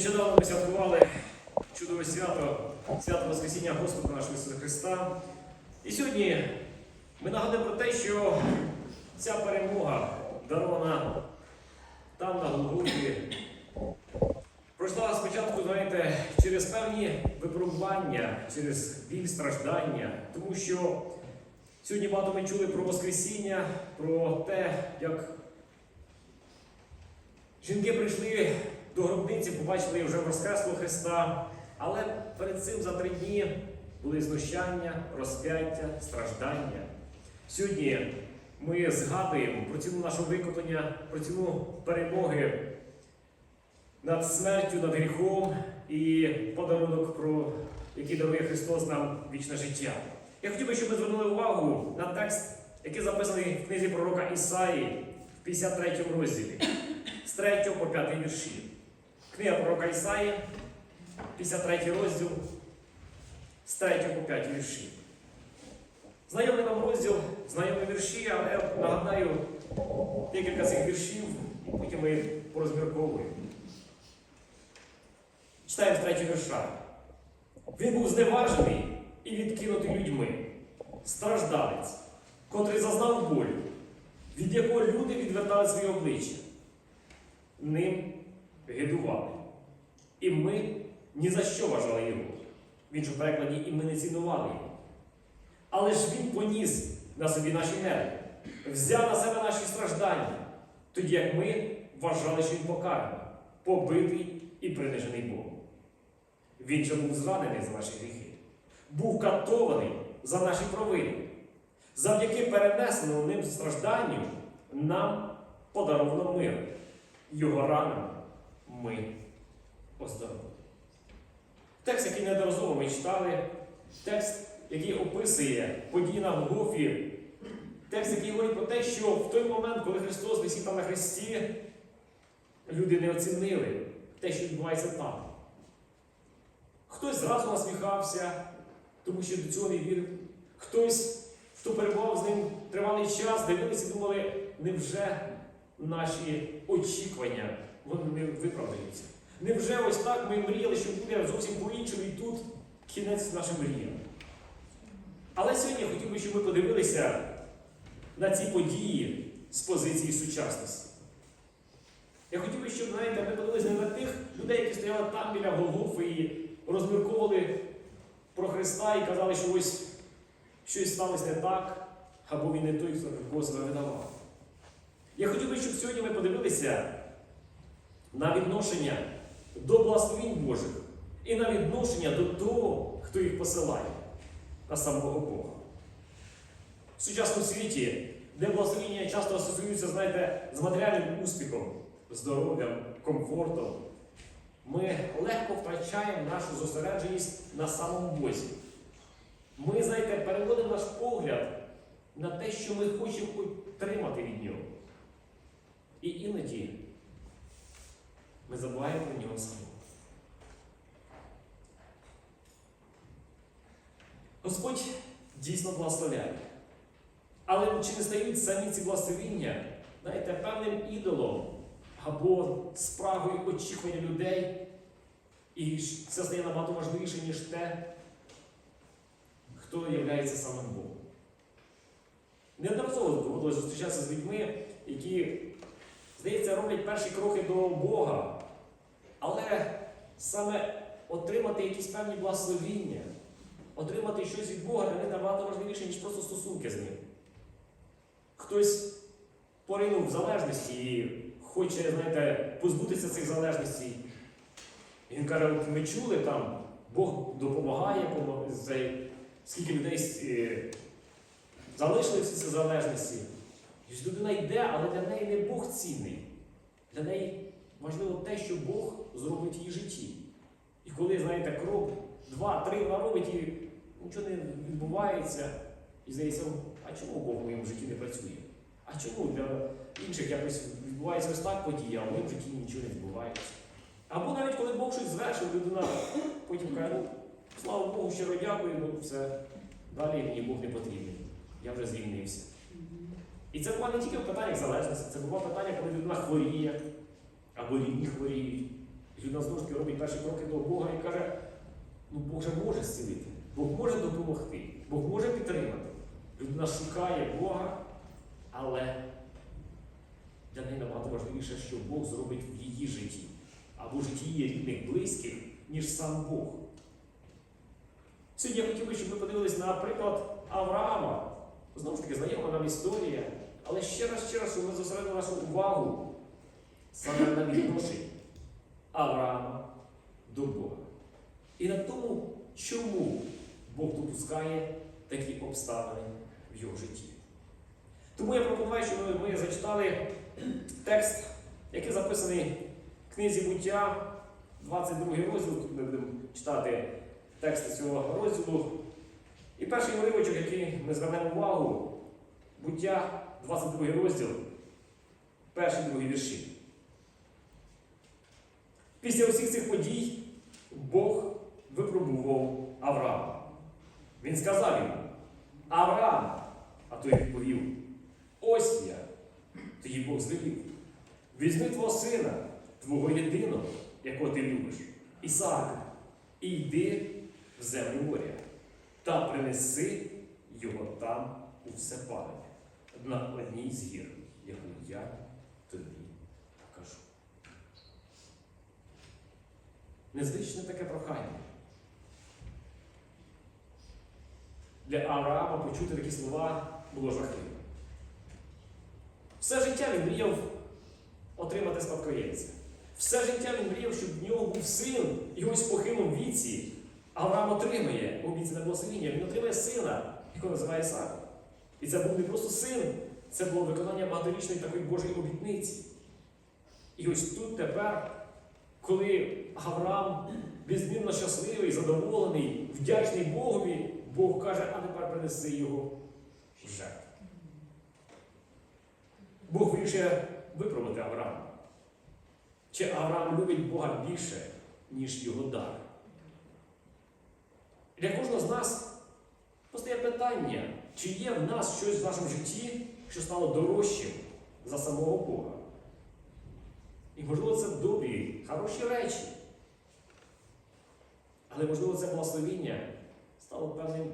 Нещодавно ми святкували чудове свято, свято Воскресіння Господа нашого Ісуса Христа. І сьогодні ми нагадуємо про те, що ця перемога, дарована там на Голгофі, пройшла спочатку, знаєте, через певні випробування, через біль страждання, тому що сьогодні багато ми чули про Воскресіння, про те, як Жінки прийшли до гробниці, побачили вже Воскреслого Христа, але перед цим за три дні були знущання, розп'яття, страждання. Сьогодні ми згадуємо про ціну нашого викоплення, про ціну перемоги над смертю, над гріхом і подарунок, про який дарує Христос нам вічне життя. Я хотів би, щоб ми звернули увагу на текст, який записаний в книзі пророка Ісаї в 53 розділі з 3 по 5 вірші. Книга пророка Ісаї, 53 розділ, з 3 по 5 вірші. Знайомий нам розділ, знайомі вірші, але я нагадаю декілька цих віршів, і потім ми порозмірковуємо. Читаємо з 3 вірша. Він був зневажений і відкинутий людьми, страждалець, котрий зазнав болю, від якого люди відвертали свої обличчя ним гидували. І ми ні за що вважали його. В іншому перекладі, і ми не цінували його. Але ж він поніс на собі наші нерви, взяв на себе наші страждання, тоді як ми вважали, що він покараний, побитий і принижений Богом. Він же був зранений за наші гріхи, був катований за наші провини. Завдяки перенесеному ним стражданню нам подаровано мир. Його ранами ми оздоровлені. Текст, який неодноразово ми читали, текст, який описує події на Голгофі, текст, який говорить про те, що в той момент, коли Христос висів там на хресті, люди не оцінили те, що відбувається там. Хтось зразу насміхався, тому що до цього не вірив. Хтось, хто перебував з ним тривалий час, дивилися і думали, невже наші очікування вони не виправдаються. Невже ось так ми мріяли, що буде зовсім по-іншому, і тут кінець нашим мріям. Але сьогодні я хотів би, щоб ми подивилися на ці події з позиції сучасності. Я хотів би, щоб знаєте, ми подивилися не на тих людей, які стояли там біля Голгофи і розмірковували про Христа і казали, що ось щось сталося не так, або він не той, хто кого себе видавав. Я хотів би, щоб сьогодні ми подивилися на відношення до благословінь Божих і на відношення до того, хто їх посилає, на самого Бога. В сучасному світі, де благословіння часто асоціюються, знаєте, з матеріальним успіхом, здоров'ям, комфортом, ми легко втрачаємо нашу зосередженість на самому Бозі. Ми, знаєте, переводимо наш погляд на те, що ми хочемо отримати від нього. І іноді ми забуваємо про нього самого. Господь дійсно благословляє. Але чи не стають самі ці благословіння, знаєте, певним ідолом або справою очікування людей, і це стає набагато важливіше, ніж те, хто є самим Богом. Неодноразово доводилось зустрічатися з людьми, які здається, роблять перші кроки до Бога. Але саме отримати якісь певні благословіння, отримати щось від Бога для них набагато важливіше, ніж просто стосунки з ним. Хтось поринув в залежності і хоче, знаєте, позбутися цих залежностей. Він каже, от ми чули там, Бог допомагає, скільки людей е, залишили всі ці залежності. І людина йде, але для неї не Бог цінний. Для неї важливо те, що Бог зробить в її житті. І коли, знаєте, крок, два, три вона робить і нічого не відбувається, і здається, а чому Бог в моєму житті не працює? А чому для інших якось відбувається ось так подія, а в моєму житті нічого не відбувається? Або навіть коли Бог щось звершив, людина потім каже, ну, слава Богу, щиро дякую, ну все, далі мені Бог не потрібен. Я вже звільнився. І це буває не тільки в питаннях залежності, це буває питання, коли людина хворіє, або рідні хворіють. Людина знову ж таки робить перші кроки до Бога і каже, ну Бог же може зцілити, Бог може допомогти, Бог може підтримати. Людина шукає Бога, але для неї набагато важливіше, що Бог зробить в її житті або в житті її рідних, близьких, ніж сам Бог. Сьогодні я хотів би, щоб ми подивились на приклад Авраама. Знову ж таки, знайома нам історія, але ще раз, ще раз, щоб ми зосередили нашу увагу саме на відношенні Авраама до Бога. І на тому, чому Бог допускає такі обставини в його житті. Тому я пропоную, щоб ми, зачитали текст, який записаний в книзі буття, 22 розділ. Тут ми будемо читати тексти цього розділу. І перший уривочок, який ми звернемо увагу, буття, 22 розділ, перший другий вірші. Після усіх цих подій Бог випробував Авраама. Він сказав йому: Авраам, а той відповів: Ось я. Тоді Бог звелів. Візьми твого сина, твого єдиного, якого ти любиш, Ісаака, і йди в землю моря, та принеси його там у всепалення, на одній з гір, яку я тобі покажу. Незвичне таке прохання. Для Авраама почути такі слова було жахливо. Все життя він мріяв отримати спадкоємця. Все життя він мріяв, щоб в нього був син, і ось в похилому віці Авраам отримає обіцяне благословіння, він отримає сина, якого називає Ісаак. І це був не просто син, це було виконання багаторічної такої Божої обітниці. І ось тут тепер, коли Авраам безмінно щасливий, задоволений, вдячний Богові, Бог каже, а тепер принеси його в жертву. Бог вирішує випробувати Авраама. Чи Авраам любить Бога більше, ніж його дар? Для кожного з нас постає питання, чи є в нас щось в нашому житті, що стало дорожчим за самого Бога. І, можливо, це добрі, хороші речі. Але, можливо, це благословіння стало певним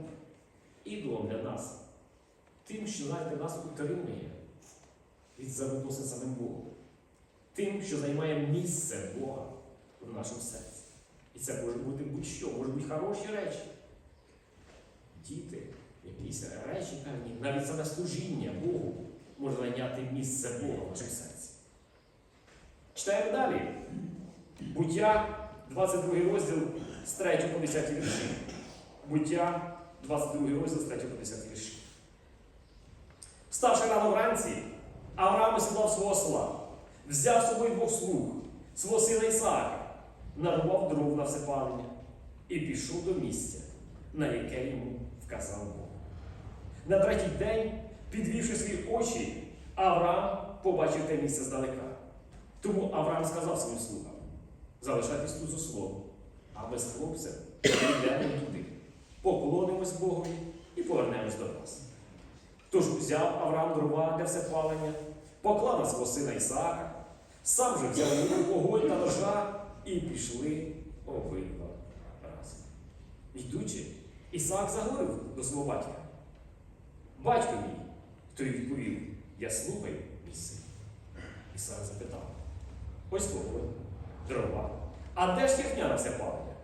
ідолом для нас. Тим, що, знаєте, нас утримує від взаємодносин з самим Богом. Тим, що займає місце Бога в нашому серці. І це може бути будь-що, може бути хороші речі. Діти, якісь речі певні, навіть саме служіння Богу може зайняти місце Бога в нашому серці. Читаємо далі. Буття, 22 розділ з 3 по 10 вірші. Буття, 22 розділ з 3 по 10 вірші. Ставши рано вранці, Авраам осідлав свого осла, взяв з собою двох слуг, свого сина Ісаака, нарвав дров на всепалення і пішов до місця, на яке йому вказав Бог. На третій день, підвівши свої очі, Авраам побачив те місце здалека. Тому Авраам сказав своїм слугам: залишайтесь тут з ослом, а ми з хлопцем йдемо туди, поклонимось Богові і повернемось до вас. Тож узяв Авраам дрова для всепалення, поклав на свого сина Ісаака, сам же взяв вогонь та ножа і пішли обидва разом. Йдучи, Ісаак заговорив до свого батька. Батько мій, той відповів, я слухаю мій син. Ісаак запитав: Ось вогонь, дрова, а де ж їхня на все палення?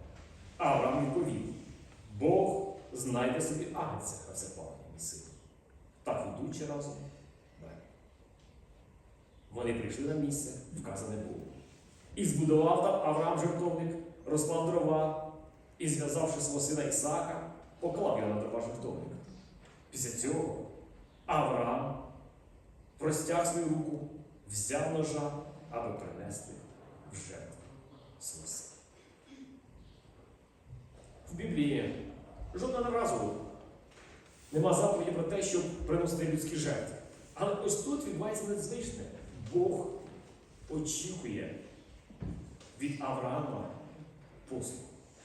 А Авраам відповів: Бог знайде собі агнця на все палення, мій. Так ідучи разом далі. Вони прийшли на місце, вказане було. І збудував там Авраам жертовник, розклав дрова і, зв'язавши свого сина Ісаака, поклав його на дрова жертовника. Після цього Авраам простяг свою руку, взяв ножа, аби принести в жертву свого сина. В Біблії жодного разу нема заповіді про те, щоб приносити людські жертви. Але ось тут відбувається надзвичне. Бог очікує від Авраама послуг.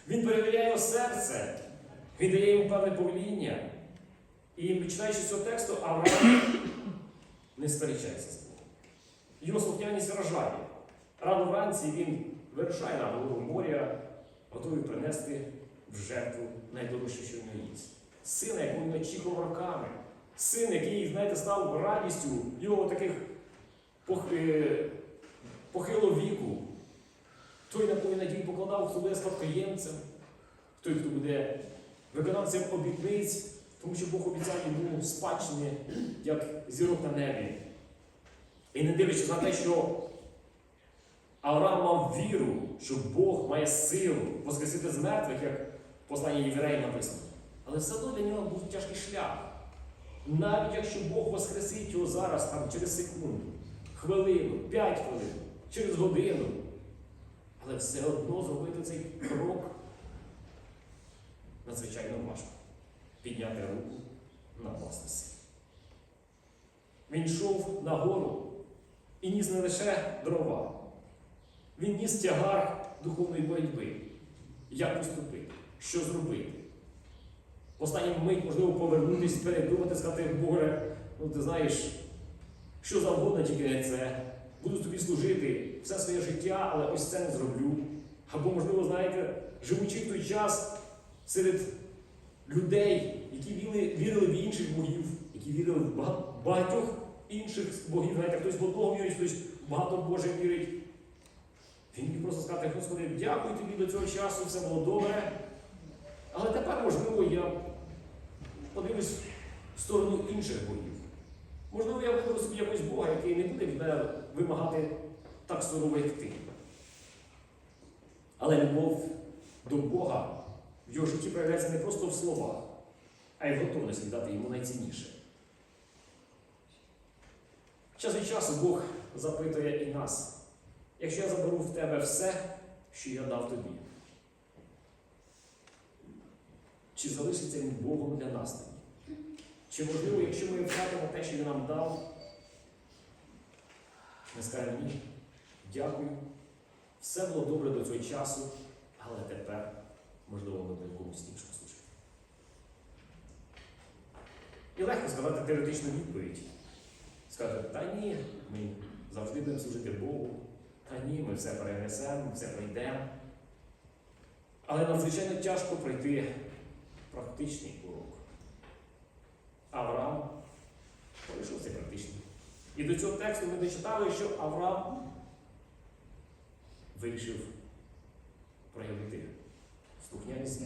Він перевіряє його серце, він дає йому певне повеління. І починаючи з цього тексту, Авраам не сперечається з Богом. Його слухняність вражає. Рано вранці він вирушає на голову моря, готовий принести в жертву найдорожче, що в нього є. Сина, якого він очікував роками. Син, який, знаєте, став радістю його таких пох- е, похилого віку. Той, на кого він надію покладав, хто буде спадкоємцем, той, хто буде виконавцем обітниць, тому що Бог обіцяв йому спадщини, як зірок на небі. І не дивлячись на те, що Авраам мав віру, що Бог має силу воскресити з мертвих, як в посланні Євреїв написано. Але все одно для нього був тяжкий шлях. Навіть якщо Бог воскресить його зараз, там, через секунду, хвилину, п'ять хвилин, через годину, але все одно зробити цей крок надзвичайно важко. Підняти руку на власне силу. Він йшов на гору і ніс не лише дрова, він ніс тягар духовної боротьби. Як поступити? Що зробити? В останній мить, можливо, повернутися, передумати, сказати, Боже, ну ти знаєш, що завгодно, тільки не це. Буду тобі служити все своє життя, але ось це не зроблю. Або, можливо, знаєте, живучи в той час серед людей, які вірили, вірили в інших богів, які вірили в багатьох інших богів, знаєте, хтось в одного вірить, хтось в багато Боже вірить. Він міг просто сказати, Господи, дякую тобі до цього часу, все було добре. Але тепер, можливо, я подивлюсь в сторону інших богів. Можливо, я виберу собі якогось Бога, який не буде від мене вимагати так сурово, як ти. Але любов до Бога в його житті проявляється не просто в словах, а й в готовності дати йому найцінніше. Час від часу Бог запитує і нас, якщо я заберу в тебе все, що я дав тобі, чи залишиться він Богом для нас тоді? Чи можливо, якщо ми втратимо те, що він нам дав, ми скажемо ні, дякую, все було добре до цього часу, але тепер, можливо, ми будемо комусь іншому служити. І легко сказати теоретичну відповідь. Сказати, та ні, ми завжди будемо служити Богу, та ні, ми все перенесемо, все пройдемо. Але надзвичайно тяжко пройти практичний урок. Авраам пройшов цей практичний. І до цього тексту ми дочитали, що Авраам вирішив проявити слухняність,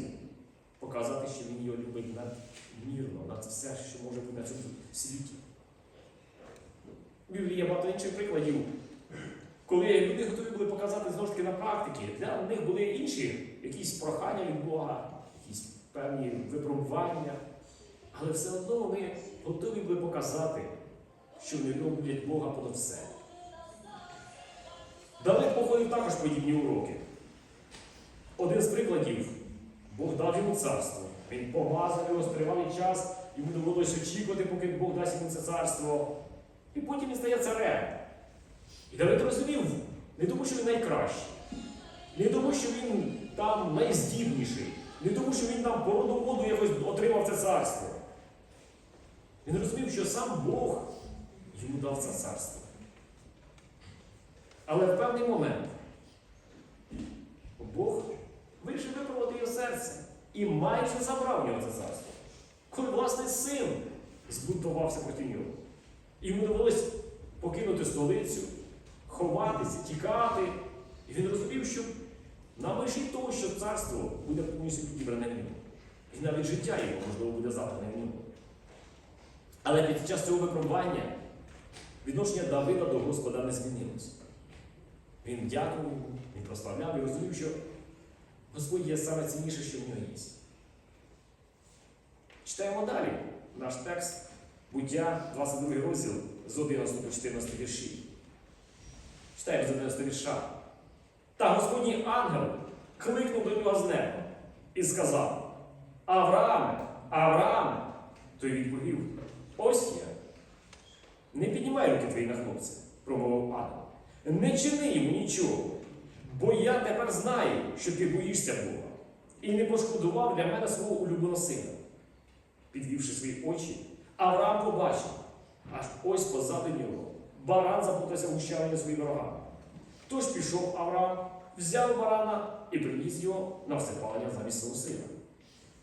показати, що він його любить надмірно, над все, що може бути на цьому світі. В Біблії є багато інших прикладів, коли люди готові були показати знову ж таки на практиці, для них були інші якісь прохання від Бога, певні випробування, але все одно вони готові були показати, що вони люблять Бога понад все. Давид походив також подібні уроки. Один з прикладів Бог дав йому царство. Він помазав його стривалий час, йому довелося очікувати, поки Бог дасть йому це царство. І потім він стає царем. І Давид розумів, не тому, що він найкращий, не тому, що він там найздібніший, не тому, що він там по роду воду якось отримав це царство. Він розумів, що сам Бог йому дав це царство. Але в певний момент Бог вирішив випробувати його серце і майже забрав в нього це царство. Коли власний син збунтувався проти нього. Йому довелось покинути столицю, ховатися, тікати. І він розумів, що на межі того, що царство буде повністю підібране в нього. І навіть життя його, можливо, буде забране в нього. Але під час цього випробування відношення Давида до Господа не змінилось. Він дякував він прославляв і розумів, що Господь є саме цінніше, що в нього є. Читаємо далі наш текст, буття, 22 розділ з 11 по 14 вірші. Читаємо з 11 вірша. Та Господній ангел кликнув до нього з неба і сказав: Аврааме, Аврааме, той відповів: Ось я. Не піднімай руки твої на хлопця, промовив ангел. Не чини йому нічого, бо я тепер знаю, що ти боїшся Бога, і не пошкодував для мене свого улюбленого сина. Підвівши свої очі, Авраам побачив, аж ось позаду нього баран запутався в своїми рогами. Тож пішов Авраам, взяв барана і приніс його на всипалення замість свого сина.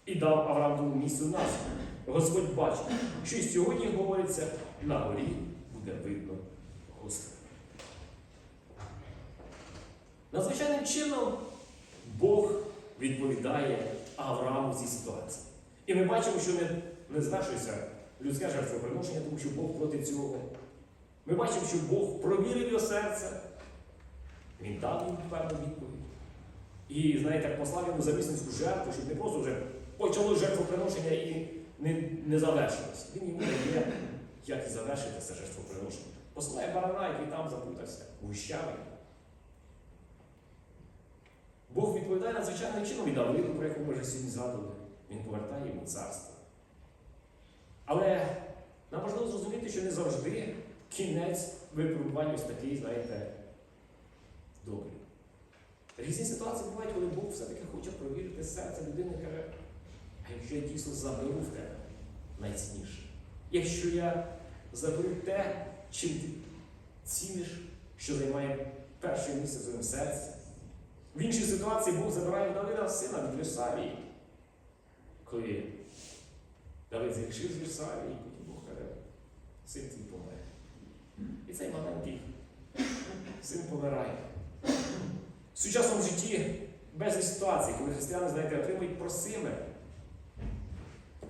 І дав Авраам тому місцю назву. Господь бачить, що й сьогодні говориться, на горі буде видно Господа. Надзвичайним чином Бог відповідає Аврааму цій ситуації. І ми бачимо, що не, не звершується людське жертвоприношення, тому що Бог проти цього. Ми бачимо, що Бог провірив його серце, він дав йому певну відповідь. І, знаєте, послав йому завісницьку жертву, щоб не просто вже почало жертвоприношення і не, не завершилось. Він йому дає, як завершити це жертвоприношення. Посилає барана, який там запутався, гущавий. Бог відповідає надзвичайним чином і Давиду, про яку ми вже сьогодні згадували. Він повертає йому царство. Але нам важливо зрозуміти, що не завжди кінець випробування ось такий, знаєте, добрий. Різні ситуації бувають, коли Бог все-таки хоче провірити серце людини і каже, а якщо я дійсно заберу в тебе найцінніше, якщо я заберу те, чим ти ціниш, що займає перше місце в своєму серці. В іншій ситуації Бог забирає в Давида сина від Вірсавії. Коли Давид зрішив з Вірсавії, потім Бог каже, син твій помре. І цей маленький син помирає. В сучасному житті безліч ситуацій, коли християни, знаєте, отримують просиме.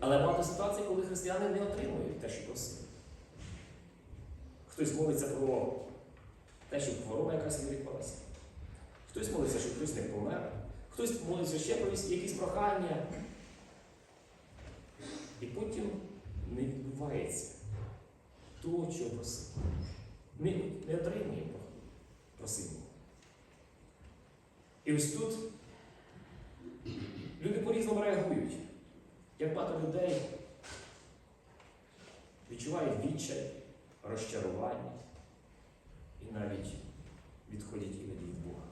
Але багато ситуацій, коли християни не отримують те, що просили. Хтось молиться про те, щоб хвороба якась вилікувалася. Хтось молиться, щоб хтось не помер. Хтось молиться ще про якісь прохання. І потім не відбувається того, чого просив. Не, не отримує просимо. І ось тут люди по-різному реагують. Як багато людей відчувають відчай, розчарування і навіть відходять іноді від Бога.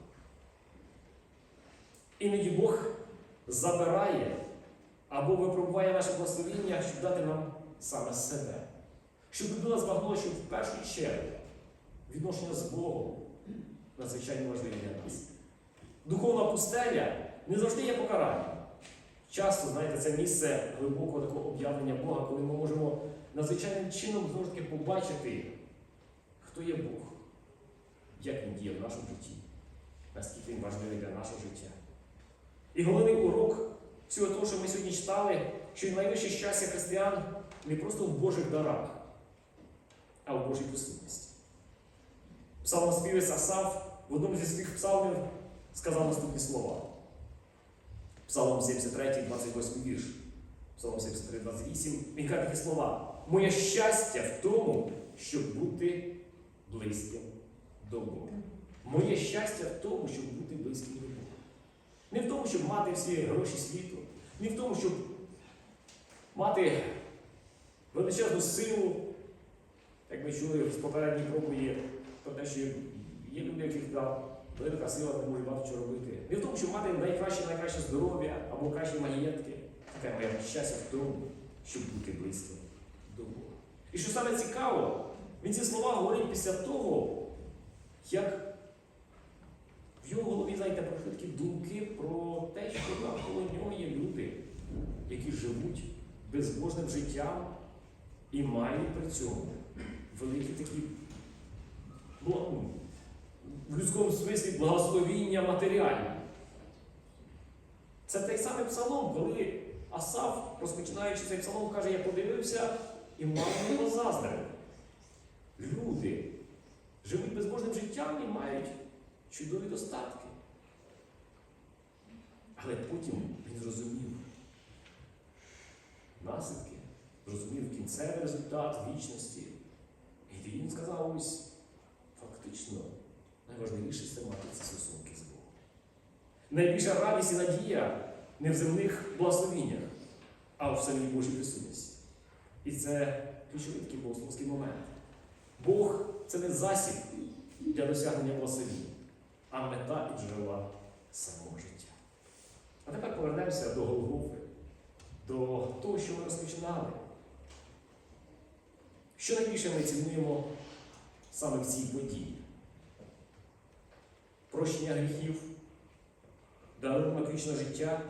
Іноді Бог забирає або випробуває наше благословіння, щоб дати нам саме себе. Щоб людина збагнула, що в першу чергу відношення з Богом надзвичайно важливі для нас. Духовна пустеля не завжди є покаранням. Часто, знаєте, це місце глибокого такого об'явлення Бога, коли ми можемо надзвичайним чином знову ж таки побачити, хто є Бог, як він діє в нашому житті, наскільки він важливий для нашого життя. І головний урок всього того, що ми сьогодні читали, що найвище щастя християн не просто в Божих дарах, а в Божій присутності. Псалмоспівець Асав в одному зі своїх псалмів сказав наступні слова. Псалом 73, 28 вірш. Псалом 73, 28. Він каже такі слова. Моє щастя в тому, щоб бути близьким до Бога. Моє щастя в тому, щоб бути близьким до Бога. Не в тому, щоб мати всі гроші світу, не в тому, щоб мати величезну силу, як ми чули з попередньої проповіді, про те, що є люди, яких да, велика сила не може багато чого робити. Не в тому, щоб мати найкраще найкраще здоров'я або кращі маєтки. Таке моє щастя в тому, щоб бути близьким до Бога. І що саме цікаво, він ці слова говорить після того, як в його голові, знаєте, пройшли такі думки про те, що навколо нього є люди, які живуть безбожним життям і мають при цьому великі такі в людському смислі благословіння матеріальні. Це той самий псалом, коли Асав, розпочинаючи цей псалом, каже, я подивився і мало не позаздрив. Люди живуть безбожним життям і мають чудові достатки. Але потім він зрозумів наслідки, зрозумів кінцевий результат вічності. І він сказав ось фактично найважливіше це мати ці стосунки з Богом. Найбільша радість і надія не в земних благословіннях, а в самій Божій присутності. І це ключовий такий богословський момент. Бог це не засіб для досягнення благословіння, а мета і джерела самого життя. А тепер повернемося до Голгофи, до того, що ми розпочинали. Що найбільше ми цінуємо саме в цій події? Прощення гріхів дарунок вічного життя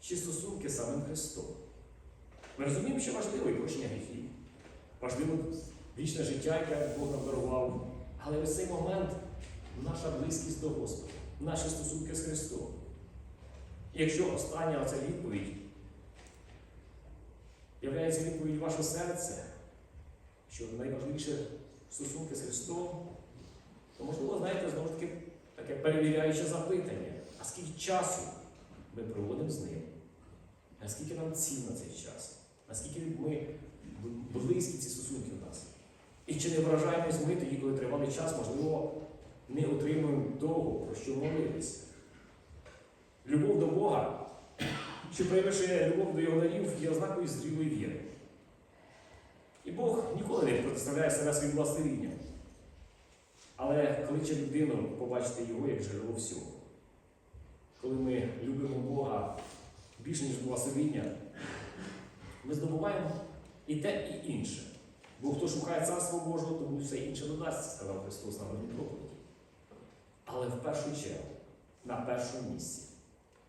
чи стосунки з самим Христом. Ми розуміємо, що важливо і прощення гріхів, важливо вічне життя, яке Бог нам дарував. Але ось цей момент наша близькість до Господа, наші стосунки з Христом. І якщо остання оця відповідь являється відповідь вашого серця, що найважливіше стосунки з Христом, то можливо, знаєте, знову ж таки таке перевіряюче запитання, а скільки часу ми проводимо з ним? Наскільки нам цінно цей час? Наскільки ми близькі ці стосунки у нас? І чи не вражаємось ми тоді, коли тривалий час, можливо, не отримуємо того, про що молилися? Любов до Бога, що перевершує любов до його дарів, є ознакою зрілої віри. І Бог ніколи не протиставляє себе своїм властелінням. Але кличе людину побачити його як джерело всього. Коли ми любимо Бога більше, ніж благословіння, ми здобуваємо і те, і інше. Бо хто шукає царство Божого, тому все інше додасться, сказав Христос на моїй проповіді. Але в першу чергу, на першому місці,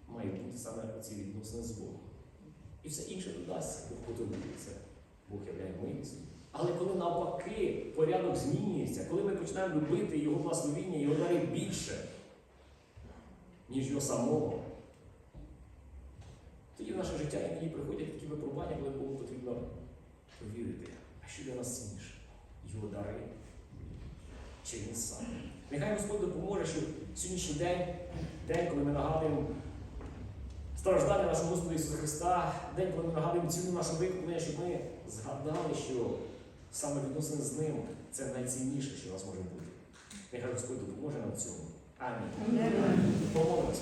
має бути саме ці відносини з Богом. І все інше додасться, Бог подобається. Бог являє милість. Але коли навпаки порядок змінюється, коли ми починаємо любити Його благословіння, Його дари більше, ніж його самого, тоді в наше життя іноді приходять такі випробування, коли Богу потрібно повірити, а що для нас цінніше? Його дари чи він сам. Нехай Господь допоможе, щоб сьогоднішній день, день, коли ми нагадуємо страждання нашого Господа Ісуса Христа, день, коли ми нагадуємо ціну нашого виконання, щоб ми згадали, що саме відносини з ним це найцінніше, що у нас може бути. Нехай Господь допоможе нам в цьому. Амінь. Помолимось.